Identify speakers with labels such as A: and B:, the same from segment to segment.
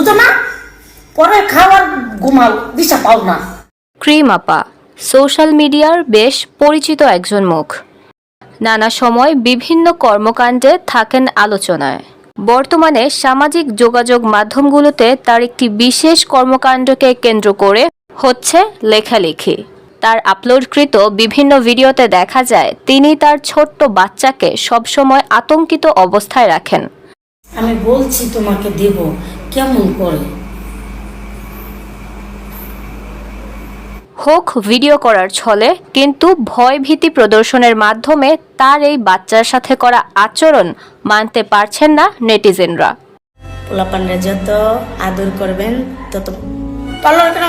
A: বুঝো না? পরে খাওয়ার ঘুমাও দিশা পাও না।
B: ক্রিম আপা সোশ্যাল মিডিয়ার বেশ পরিচিত একজন মুখ। নানা সময় বিভিন্ন কর্মকাণ্ডে থাকেন আলোচনায়। বর্তমানে সামাজিক যোগাযোগ মাধ্যমগুলোতে তার একটি বিশেষ কর্মকাণ্ডকে কেন্দ্র করে হচ্ছে লেখালেখি। তার আপলোডকৃত বিভিন্ন ভিডিওতে দেখা যায় তিনি তার ছোট্ট বাচ্চাকে সবসময় আতঙ্কিত অবস্থায় রাখেন।
A: আমি বলছি তোমাকে দেব কেমন করে?
B: হোক ভিডিও করার ছলে কিন্তু ভয় ভীতি প্রদর্শনের মাধ্যমে তার এই বাচ্চার সাথে করা আচরণ মানতে পারছেন না নেটিজেনরা।
A: পোলাপানরা যত আদর করবেন তত কেন?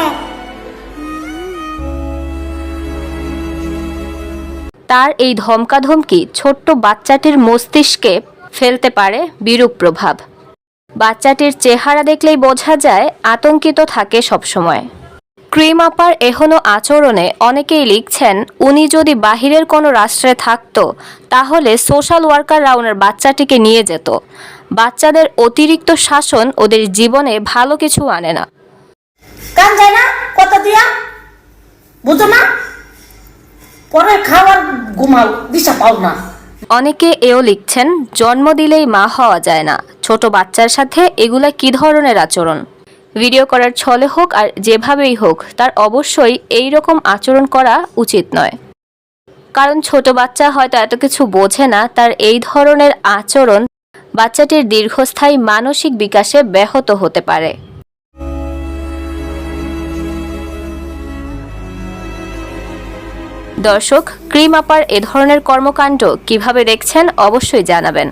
B: তার এই ধমকাধমকি ছোট্ট বাচ্চাটির মস্তিষ্কে ফেলতে পারে বিরূপ প্রভাব। বাচ্চাটির চেহারা দেখলেই বোঝা যায় আতঙ্কিত থাকে সবসময়। ক্রিম আপার এহনো আচরণে অনেকেই লিখছেন উনি যদি বাহিরের কোনো রাষ্ট্রে থাকতো তাহলে সোশ্যাল ওয়ার্কাররা ওনার বাচ্চাটিকে নিয়ে যেত। বাচ্চাদের অতিরিক্ত শাসন ওদের জীবনে ভালো কিছু আনে না।
A: কান যায় না কত দিয়া? বুঝো না? পরে খাওয়ার ঘুমাও দিশা পাও না।
B: অনেকে এও লিখছেন জন্ম দিলেই মা হওয়া যায় না। ছোট বাচ্চার সাথে এগুলা কি ধরনের আচরণ? ভিডিও করার ছলে হোক আর যেভাবেই হোক, তার অবশ্যই এই রকম আচরণ করা উচিত নয়। কারণ ছোট বাচ্চা হয়তো এত কিছু বোঝে না, তার এই ধরনের আচরণ বাচ্চাটির দীর্ঘস্থায়ী মানসিক বিকাশে ব্যাহত হতে পারে। দর্শক, ক্রিম আপার এ ধরনের কর্মকাণ্ড কীভাবে দেখছেন অবশ্যই জানাবেন।